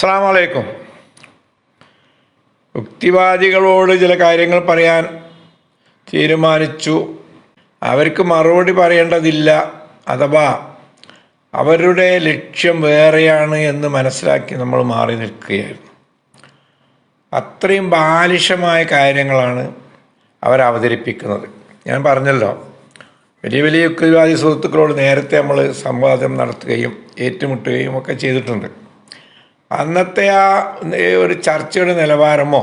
അസ്സാം വലൈക്കും യുക്തിവാദികളോട് ചില കാര്യങ്ങൾ പറയാൻ തീരുമാനിച്ചു. അവർക്ക് മറുപടി പറയേണ്ടതില്ല അഥവാ അവരുടെ ലക്ഷ്യം വേറെയാണ് എന്ന് മനസ്സിലാക്കി നമ്മൾ മാറി നിൽക്കുകയായിരുന്നു. അത്രയും ബാലിഷമായ കാര്യങ്ങളാണ് അവർ അവതരിപ്പിക്കുന്നത്. ഞാൻ പറഞ്ഞല്ലോ വലിയ വലിയ യുക്തിവാദി സുഹൃത്തുക്കളോട് നേരത്തെ നമ്മൾ സംവാദം നടത്തുകയും ഏറ്റുമുട്ടുകയും ഒക്കെ ചെയ്തിട്ടുണ്ട്. അന്നത്തെ ആ ഒരു ചർച്ചയുടെ നിലവാരമോ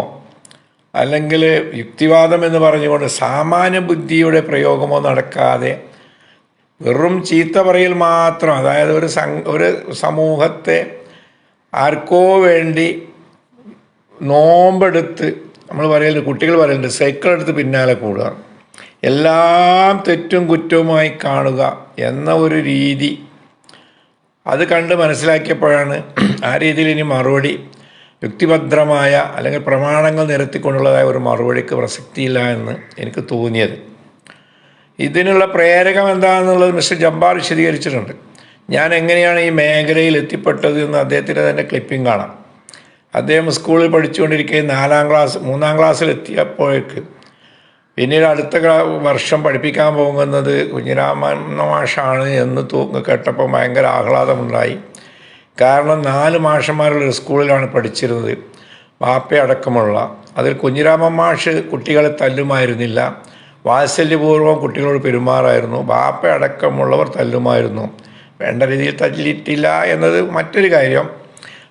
അല്ലെങ്കിൽ യുക്തിവാദം എന്ന് പറഞ്ഞുകൊണ്ട് സാമാന്യ ബുദ്ധിയുടെ പ്രയോഗമോ നടക്കാതെ വെറും ചീത്ത പറയൽ മാത്രം അതായത് ഒരു ഒരു സമൂഹത്തെ ആർക്കോ വേണ്ടി നോമ്പെടുത്ത് നമ്മൾ പറയലുണ്ട് കുട്ടികൾ പറയുന്നുണ്ട് സൈക്കിൾ എടുത്ത് പിന്നാലെ കൂടുക. എല്ലാം തെറ്റും കുറ്റവുമായി കാണുക എന്ന ഒരു രീതി. അത് കണ്ട് മനസ്സിലാക്കിയപ്പോഴാണ് ആ രീതിയിൽ ഇനി മറുപടി യുക്തിഭദ്രമായ അല്ലെങ്കിൽ പ്രമാണങ്ങൾ നിരത്തിക്കൊണ്ടുള്ളതായ ഒരു മറുപടിക്ക് പ്രസക്തിയില്ല എന്ന് എനിക്ക് തോന്നിയത്. ഇതിനുള്ള പ്രേരകം എന്താണെന്നുള്ളത് മിസ്റ്റർ ജബ്ബാർ വിശദീകരിച്ചിട്ടുണ്ട്. ഞാൻ എങ്ങനെയാണ് ഈ മേഖലയിൽ എത്തിപ്പെട്ടത് എന്ന് അദ്ദേഹത്തിന്റെ തന്നെ ക്ലിപ്പിംഗ് കാണാം. അദ്ദേഹം സ്കൂളിൽ പഠിച്ചുകൊണ്ടിരിക്കെ നാലാം ക്ലാസ് മൂന്നാം ക്ലാസ്സിൽ എത്തിയപ്പോഴേക്ക് പിന്നീട് അടുത്ത വർഷം പഠിപ്പിക്കാൻ പോകുന്നത് കുഞ്ഞിരാമൻ മാഷാണ് എന്ന് തൂങ്ങ് കേട്ടപ്പോൾ ഭയങ്കര ആഹ്ലാദമുണ്ടായി. കാരണം നാല് മാഷന്മാരുള്ള സ്കൂളിലാണ് പഠിച്ചിരുന്നത്. വാപ്പയടക്കമുള്ള അതിൽ കുഞ്ഞിരാമ മാഷ് കുട്ടികളെ തല്ലുമായിരുന്നില്ല. വാത്സല്യപൂർവം കുട്ടികളോട് പെരുമാറായിരുന്നു. വാപ്പ അടക്കമുള്ളവർ തല്ലുമായിരുന്നു. വേണ്ട രീതിയിൽ തല്ലിയിട്ടില്ല എന്നത് മറ്റൊരു കാര്യം.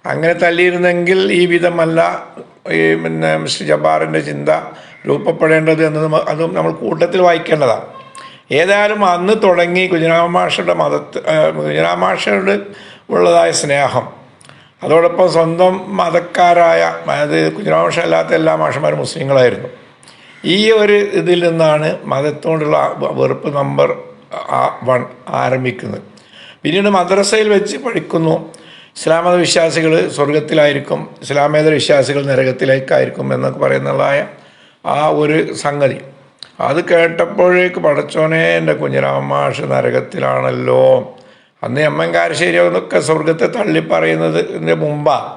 അങ്ങനെ തല്ലിയിരുന്നെങ്കിൽ ഈ വിധമല്ല ഈ പിന്നെ മിസ്റ്റർ ജബ്ബാറിന്റെ ചിന്ത രൂപപ്പെടേണ്ടത് എന്നത് അതും നമ്മൾ കൂട്ടത്തിൽ വായിക്കേണ്ടതാണ്. ഏതായാലും അന്ന് തുടങ്ങി കുഞ്ഞിരാമാഷയുടെ മതത്ത് കുഞ്ഞിരാമാഷയോട് ഉള്ളതായ സ്നേഹം. അതോടൊപ്പം സ്വന്തം മതക്കാരായ അതായത് കുഞ്ഞിരാമാഷ അല്ലാത്ത എല്ലാ മാഷന്മാരും മുസ്ലിങ്ങളായിരുന്നു. ഈ ഒരു ഇതിൽ നിന്നാണ് മതത്തോടുള്ള വെറുപ്പ് നമ്പർ വൺ ആരംഭിക്കുന്നത്. പിന്നീട് മദ്രസയിൽ വെച്ച് പഠിക്കുന്നു. ഇസ്ലാമത വിശ്വാസികൾ സ്വർഗത്തിലായിരിക്കും ഇസ്ലാമേതര വിശ്വാസികൾ നരകത്തിലേക്കായിരിക്കും എന്നൊക്കെ പറയുന്നതായ ആ ഒരു സംഗതി. അത് കേട്ടപ്പോഴേക്ക് പടച്ചോനെ എന്റെ കുഞ്ഞിരാമാഷ് നരകത്തിലാണല്ലോ. അന്ന് എമ്മൻ കാരശ്ശേരി എന്നൊക്കെ സ്വർഗത്തെ തള്ളി പറയുന്നതിന്റെ മുമ്പാണ്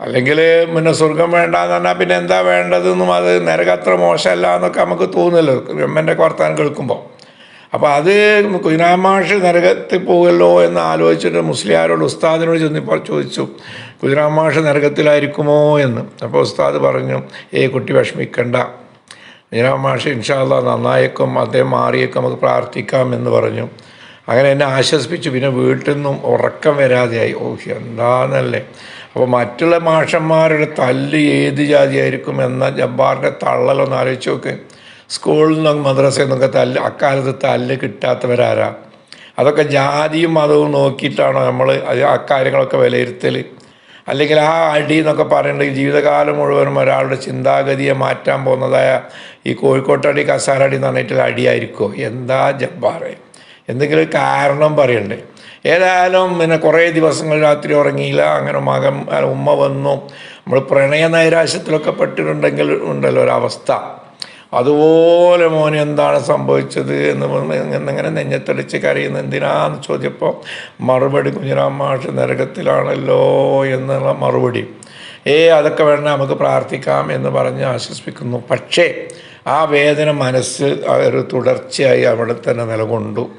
അല്ലെങ്കിൽ പിന്നെ സ്വർഗം വേണ്ടെന്ന് പറഞ്ഞാൽ പിന്നെ എന്താ വേണ്ടതെന്നും അത് നിരക്ക് അത്ര മോശമല്ല എന്നൊക്കെ നമുക്ക് തോന്നുമല്ലോ എമ്മന്റെ വർത്താനം കേൾക്കുമ്പോൾ അപ്പോൾ അത് കുതിരാമാഷ് നരകത്തിൽ പോകുമല്ലോ എന്ന് ആലോചിച്ചിട്ട് മുസ്ലിയാരോട് ഉസ്താദിനോട് ചെന്നിപ്പോൾ ചോദിച്ചു കുതിരാമാഷ് നരകത്തിലായിരിക്കുമോ എന്ന്? അപ്പോൾ ഉസ്താദ് പറഞ്ഞു ഏ കുട്ടി വിഷമിക്കണ്ട. കുതിരാമാഷ് ഇൻഷാല്ല നന്നായേക്കും അദ്ദേഹം മാറിയേക്കും നമുക്ക് പ്രാർത്ഥിക്കാം എന്ന് പറഞ്ഞു. അങ്ങനെ എന്നെ ആശ്വസിപ്പിച്ചു. പിന്നെ വീട്ടിൽ നിന്നും ഉറക്കം വരാതെയായി. ഓ എന്താന്നല്ലേ? അപ്പോൾ മറ്റുള്ള മാഷന്മാരുടെ തല്ല് ഏത് ജാതിയായിരിക്കും എന്ന ജബ്ബാറിന്റെ തള്ളലൊന്ന് ആലോചിച്ച് നോക്ക്. സ്കൂളിൽ നിന്നും മദ്രസയിൽ നിന്നൊക്കെ തല്ല് അക്കാലത്ത് തല്ല് കിട്ടാത്തവരാരാ? അതൊക്കെ ജാതിയും മതവും നോക്കിയിട്ടാണോ നമ്മൾ അക്കാര്യങ്ങളൊക്കെ വിലയിരുത്തൽ അല്ലെങ്കിൽ ആ അടി എന്നൊക്കെ പറയേണ്ടത് ജീവിതകാലം മുഴുവനും ഒരാളുടെ ചിന്താഗതിയെ മാറ്റാൻ പോകുന്നതായ ഈ കോഴിക്കോട്ടടി കസാരടി എന്ന് പറഞ്ഞിട്ടുള്ള അടിയായിരിക്കുമോ എന്താ ജബ്ബാറെ? എന്തെങ്കിലും കാരണം പറയണ്ടേ. ഏതായാലും പിന്നെ കുറേ ദിവസങ്ങൾ രാത്രി ഉറങ്ങിയില്ല. അങ്ങനെ മകൻ ഉമ്മ വന്നു. നമ്മൾ പ്രണയ നൈരാശ്യത്തിലൊക്കെ പെട്ടിട്ടുണ്ടെങ്കിൽ ഉണ്ടല്ലോ ഒരവസ്ഥ. അതുപോലെ മോന് എന്താണ് സംഭവിച്ചത് എന്ന് എന്നിങ്ങനെ നെഞ്ഞത്തടിച്ച് കരയുന്ന എന്തിനാന്ന് ചോദിച്ചപ്പോൾ മറുപടി കുഞ്ഞിരാമാഷ് നരകത്തിലാണല്ലോ എന്നുള്ള മറുപടി. ഏ അതൊക്കെ വേണം നമുക്ക് പ്രാർത്ഥിക്കാം എന്ന് പറഞ്ഞ് ആശ്വസിപ്പിക്കുന്നു. പക്ഷേ ആ വേദന മനസ്സ് ഒരു തുടർച്ചയായി അവിടെ തന്നെ നിലകൊണ്ടു.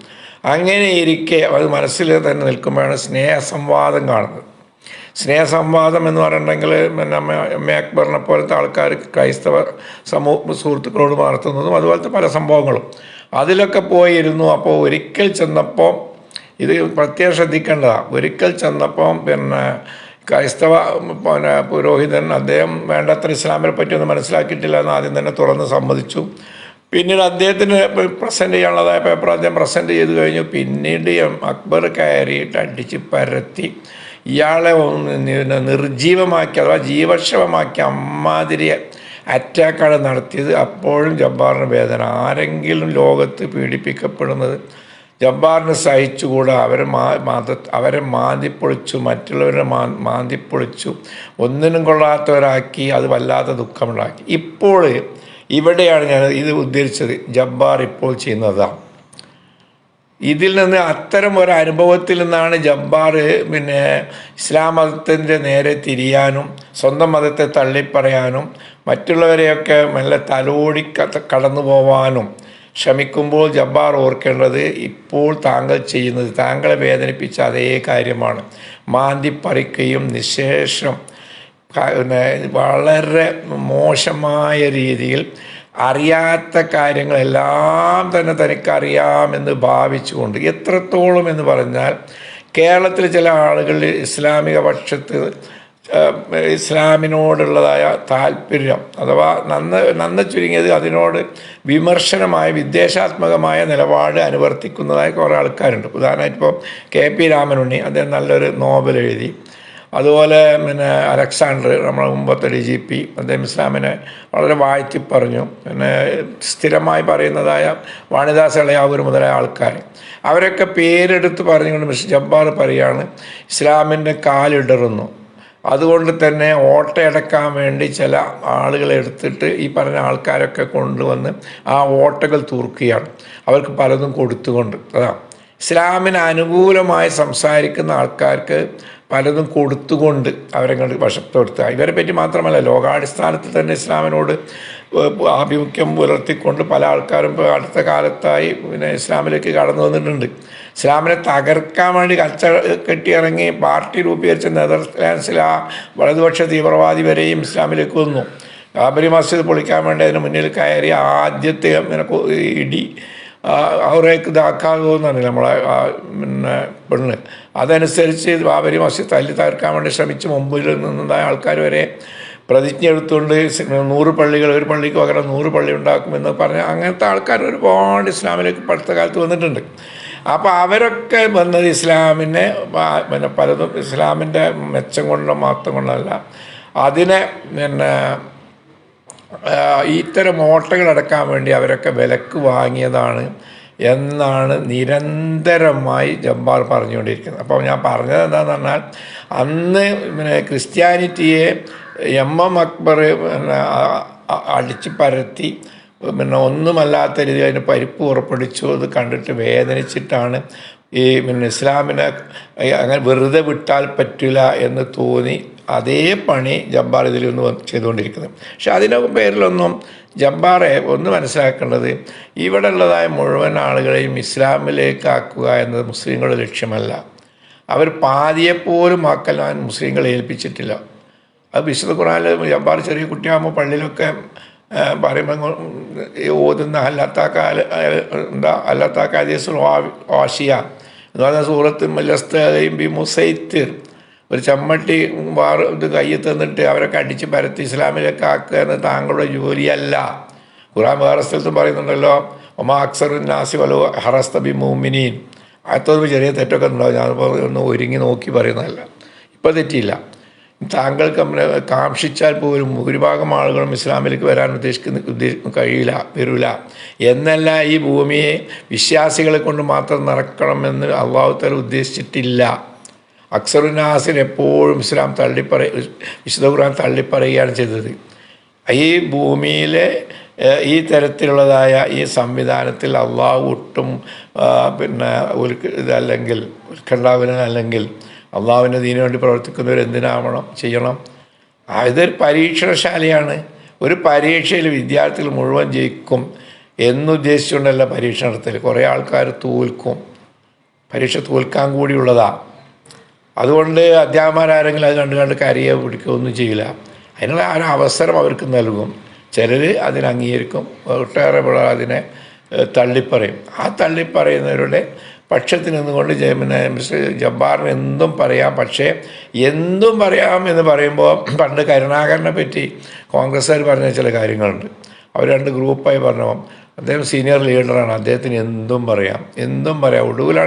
അങ്ങനെ ഇരിക്കെ അത് മനസ്സിൽ തന്നെ നിൽക്കുമ്പോഴാണ് സ്നേഹസംവാദം കാണുന്നത്. സ്നേഹസംവാദം എന്ന് പറഞ്ഞിട്ടുണ്ടെങ്കിൽ പിന്നെ എം അക്ബറിനെ പോലത്തെ ആൾക്കാർ ക്രൈസ്തവ സമൂഹ സുഹൃത്തുക്കളോട് നടത്തുന്നതും അതുപോലത്തെ പല സംഭവങ്ങളും. അതിലൊക്കെ പോയിരുന്നു. അപ്പോൾ ഒരിക്കൽ ചെന്നപ്പോൾ ഇത് പ്രത്യേകം ശ്രദ്ധിക്കേണ്ടതാണ് ഒരിക്കൽ ചെന്നപ്പം പിന്നെ ക്രൈസ്തവ പിന്നെ പുരോഹിതൻ അദ്ദേഹം വേണ്ടത്ര ഇസ്ലാമിനെ പറ്റിയൊന്നും മനസ്സിലാക്കിയിട്ടില്ല എന്ന് ആദ്യം തന്നെ തുറന്ന് സമ്മതിച്ചു. പിന്നീട് അദ്ദേഹത്തിന് പ്രസന്റ് ചെയ്യാനുള്ളതായ പേപ്പർ അദ്ദേഹം പ്രസന്റ് ചെയ്ത് കഴിഞ്ഞു. പിന്നീട് അക്ബർ കയറിയിട്ട് അടിച്ച് പരത്തി. ഇയാളെ നിർജീവമാക്കി അഥവാ ജീവക്ഷമമാക്കി അമ്മാതിരി അറ്റാക്കാണ് നടത്തിയത്. അപ്പോഴും ജബ്ബാറിന് വേദന. ആരെങ്കിലും ലോകത്ത് പീഡിപ്പിക്കപ്പെടുന്നത് ജബ്ബാറിന് സഹിച്ചുകൂടാ. അവരെ മാ മത അവരെ മാന്തിപ്പൊളിച്ചു. മറ്റുള്ളവരെ മാ മാന്തിപ്പൊളിച്ചു. ഒന്നിനും കൊള്ളാത്തവരാക്കി. അത് വല്ലാത്ത ദുഃഖമുണ്ടാക്കി. ഇപ്പോൾ ഇവിടെയാണ് ഞാൻ ഇത് ഉദ്ധരിച്ചത്. ജബ്ബാർ ഇപ്പോൾ ചെയ്യുന്നതാണ് ഇതിൽ നിന്ന് അത്തരം ഒരു അനുഭവത്തിൽ നിന്നാണ് ജബ്ബാർ പിന്നെ ഇസ്ലാം മതത്തിന്റെ നേരെ തിരിയാനും സ്വന്തം മതത്തെ തള്ളിപ്പറയാനും മറ്റുള്ളവരെയൊക്കെ മെല്ലെ തലോടി കടന്നു പോവാനും ശ്രമിക്കുമ്പോൾ ജബ്ബാർ ഓർക്കേണ്ടത് ഇപ്പോൾ താങ്കൾ ചെയ്യുന്നത് താങ്കളെ വേദനിപ്പിച്ച അതേ കാര്യമാണ്. മാന്തിപ്പറിക്കുകയും നിശേഷം വളരെ മോശമായ രീതിയിൽ അറിയാത്ത കാര്യങ്ങളെല്ലാം തന്നെ തനിക്കറിയാമെന്ന് ഭാവിച്ചുകൊണ്ട് എത്രത്തോളം എന്ന് പറഞ്ഞാൽ കേരളത്തിൽ ചില ആളുകൾ ഇസ്ലാമിക പക്ഷത്ത് ഇസ്ലാമിനോടുള്ളതായ താല്പര്യം അഥവാ നന്ന് നന്ന ചുരുങ്ങിയത് അതിനോട് വിമർശനമായ വിദ്വേഷാത്മകമായ നിലപാട് അനുവർത്തിക്കുന്നതായ കുറേ ആൾക്കാരുണ്ട്. ഉദാഹരണമായിട്ട് ഇപ്പോൾ കെ പി രാമനുണ്ണി അദ്ദേഹം നല്ലൊരു നോവൽ എഴുതി അതുപോലെ പിന്നെ അലക്സാണ്ടർ നമ്മുടെ മുമ്പത്തെ ഡി ജി പി അദ്ദേഹം ഇസ്ലാമിനെ വളരെ വാഴ്ത്തി പറഞ്ഞു. പിന്നെ സ്ഥിരമായി പറയുന്നതായ വാണിദാസ് ഇളയാവൂർ മുതലായ ആൾക്കാർ. അവരൊക്കെ പേരെടുത്ത് പറഞ്ഞുകൊണ്ട് മിസ്റ്റർ ജബ്ബാർ പറയാണ് ഇസ്ലാമിന്റെ കാലിടറുന്നു. അതുകൊണ്ട് തന്നെ ഓട്ടയടക്കാൻ വേണ്ടി ചില ആളുകളെ എടുത്തിട്ട് ഈ പറഞ്ഞ ആൾക്കാരൊക്കെ കൊണ്ടുവന്ന് ആ ഓട്ടകൾ തൂർക്കുകയാണ്. അവർക്ക് പലതും കൊടുത്തുകൊണ്ട്. അതാ ഇസ്ലാമിന് അനുകൂലമായി സംസാരിക്കുന്ന ആൾക്കാർക്ക് പലതും കൊടുത്തുകൊണ്ട് അവരെ കണ്ട് വശപ്പെടുത്തുക. ഇവരെ പറ്റി മാത്രമല്ല ലോകാടിസ്ഥാനത്തിൽ തന്നെ ഇസ്ലാമിനോട് ആഭിമുഖ്യം പുലർത്തിക്കൊണ്ട് പല ആൾക്കാരും ഇപ്പോൾ അടുത്ത കാലത്തായി പിന്നെ ഇസ്ലാമിലേക്ക് കടന്നു വന്നിട്ടുണ്ട്. ഇസ്ലാമിനെ തകർക്കാൻ വേണ്ടി കച്ച കെട്ടിയിറങ്ങി പാർട്ടി രൂപീകരിച്ച നെതർലാൻഡ്സിൽ ആ വലതുപക്ഷ തീവ്രവാദി വരെയും ഇസ്ലാമിലേക്ക് വന്നു. ബാബരി മസ്ജിദ് പൊളിക്കാൻ വേണ്ടി അതിന് മുന്നിൽ കയറി ആദ്യത്തെ ഇടി അവരേക്ക് ഇതാക്കാകുമോ എന്നാണ് നമ്മളെ പിന്നെ പെണ്ണ്. അതനുസരിച്ച് ബാബരി മസ്ജിദ് തല്ലി തകർക്കാൻ വേണ്ടി ശ്രമിച്ച് മുമ്പിൽ നിന്നതായ ആൾക്കാർ വരെ പ്രതിജ്ഞ എടുത്തുകൊണ്ട് നൂറ് പള്ളികൾ ഒരു പള്ളിക്ക് പകരം നൂറ് പള്ളി ഉണ്ടാക്കുമെന്ന് പറഞ്ഞ് അങ്ങനത്തെ ആൾക്കാർ ഒരുപാട് ഇസ്ലാമിലേക്ക് പഠിത്ത കാലത്ത് വന്നിട്ടുണ്ട്. അപ്പോൾ അവരൊക്കെ വന്നത് ഇസ്ലാമിനെ പിന്നെ പലതും ഇസ്ലാമിന്റെ മെച്ചം കൊണ്ടോ മാത്രം കൊണ്ടല്ല. അതിനെ പിന്നെ ഇത്തരം ഓട്ടകൾ അടക്കാൻ വേണ്ടി അവരൊക്കെ വിലക്ക് വാങ്ങിയതാണ് എന്നാണ് നിരന്തരമായി ജബ്ബാർ പറഞ്ഞുകൊണ്ടിരിക്കുന്നത്. അപ്പോൾ ഞാൻ പറഞ്ഞത് എന്താണെന്ന് പറഞ്ഞാൽ അന്ന് പിന്നെ ക്രിസ്ത്യാനിറ്റിയെ എം എം അക്ബർ ആ- പരത്തി പിന്നെ ഒന്നുമല്ലാത്ത രീതിയിൽ അതിന് പരിപ്പ് ഉറപ്പിടിച്ചു അത് കണ്ടിട്ട് വേദനിച്ചിട്ടാണ് ഈ പിന്നെ ഇസ്ലാമിനെ അങ്ങനെ വെറുതെ വിട്ടാൽ പറ്റില്ല എന്ന് തോന്നി. അതേ പണി ജബ്ബാർ ഇതിലൊന്ന് ചെയ്തുകൊണ്ടിരിക്കുന്നത്. പക്ഷെ അതിന്റെ പേരിലൊന്നും ജബ്ബാറെ ഒന്ന് മനസ്സിലാക്കേണ്ടത് ഇവിടെ ഉള്ളതായ മുഴുവൻ ആളുകളെയും ഇസ്ലാമിലേക്ക് ആക്കുക എന്നത് മുസ്ലിങ്ങളുടെ ലക്ഷ്യമല്ല. അവർ പാതിയെപ്പോലും ആക്കലാൻ മുസ്ലിങ്ങളെ ഏൽപ്പിച്ചിട്ടില്ല. അത് വിശുദ്ധ ഖുറാനിൽ ജബ്ബാർ ചെറിയ കുട്ടിയാകുമ്പോൾ പള്ളിയിലൊക്കെ പറയുമ്പോൾ ഓതുന്ന അല്ലാത്താക്കാൽ എന്താ അല്ലാത്താക്കാദീസ് വാഷിയ എന്ന് പറഞ്ഞ സൂറത്ത് മലസ്തയും ബി മുസൈത്തിർ ഒരു ചമ്മട്ടി വാർ ഇത് കയ്യിൽ തന്നിട്ട് അവരൊക്കെ അടിച്ച് പരത്തി ഇസ്ലാമിലേക്ക് ആക്കുക എന്ന് താങ്കളുടെ ജോലിയല്ല. ഖുറാൻ വേറെ സ്ഥലത്തും പറയുന്നുണ്ടല്ലോ ഒമാ അക്സർ നാസി വലോ ഹറസ്തബി മൂമിനീൻ അകത്തൊരു ചെറിയ തെറ്റൊക്കെ ഉണ്ടാവും. ഞാൻ ഒന്ന് ഒരുങ്ങി നോക്കി പറയുന്നതല്ല. ഇപ്പോൾ തെറ്റിയില്ല. താങ്കൾക്ക് കാക്ഷിച്ചാൽ പോലും ഭൂരിഭാഗം ആളുകളും ഇസ്ലാമിലേക്ക് വരാൻ ഉദ്ദേശിക്കുന്ന ഉദ്ദേശിക്കുന്ന കഴിയില്ല വരില്ല എന്നല്ല ഈ ഭൂമിയെ വിശ്വാസികളെ കൊണ്ട് മാത്രം നിറക്കണമെന്ന് അള്ളാഹുത്തല തല ഉദ്ദേശിച്ചിട്ടില്ല. അക്സറുനാസിൽ എപ്പോഴും ഇസ്ലാം തള്ളിപ്പറ വിശുദ്ധ ഖുർആൻ തള്ളിപ്പറയുകയാണ് ചെയ്തത്. ഈ ഭൂമിയിലെ ഈ തരത്തിലുള്ളതായ ഈ സംവിധാനത്തിൽ അള്ളാഹു ഒട്ടും പിന്നെ ഒരു ഇതല്ലെങ്കിൽ ഉത്കണ്ഠാവിനല്ലെങ്കിൽ അള്ളാഹുവിന്റെ ദീനു വേണ്ടി പ്രവർത്തിക്കുന്നവർ എന്തിനാവണം ചെയ്യണം? ഇതൊരു പരീക്ഷണശാലയാണ്. ഒരു പരീക്ഷയിൽ വിദ്യാർത്ഥികൾ മുഴുവൻ ജയിക്കും എന്നുദ്ദേശിച്ചുകൊണ്ടല്ല പരീക്ഷ നടത്തൽ കുറേ ആൾക്കാർ തോൽക്കും. പരീക്ഷ തോൽക്കാൻ കൂടിയുള്ളതാണ് അതുകൊണ്ട് അധ്യാപകന്മാരാരെങ്കിലും അത് കണ്ട് കണ്ട് കരയോ പിടിക്കുകയൊന്നും ചെയ്യില്ല. അതിനുള്ള ആ ഒരു അവസരം അവർക്ക് നൽകും. ചിലർ അതിനെ അംഗീകരിക്കും. ഒട്ടേറെ പിള്ളേർ അതിനെ തള്ളിപ്പറയും. ആ തള്ളിപ്പറയുന്നവരുടെ പക്ഷത്തിൽ നിന്നുകൊണ്ട് പിന്നെ മിസ്റ്റർ ജബ്ബാറിന് എന്തും പറയാം. പക്ഷേ എന്തും പറയാം എന്ന് പറയുമ്പോൾ പണ്ട് കരുണാകരനെ പറ്റി കോൺഗ്രസ്സുകാർ പറഞ്ഞ ചില കാര്യങ്ങളുണ്ട്. അവർ രണ്ട് ഗ്രൂപ്പായി പറഞ്ഞു. അദ്ദേഹം സീനിയർ ലീഡറാണ്. അദ്ദേഹത്തിന് എന്തും പറയാം. എന്തും പറയാം. ഒടുവിലാണ്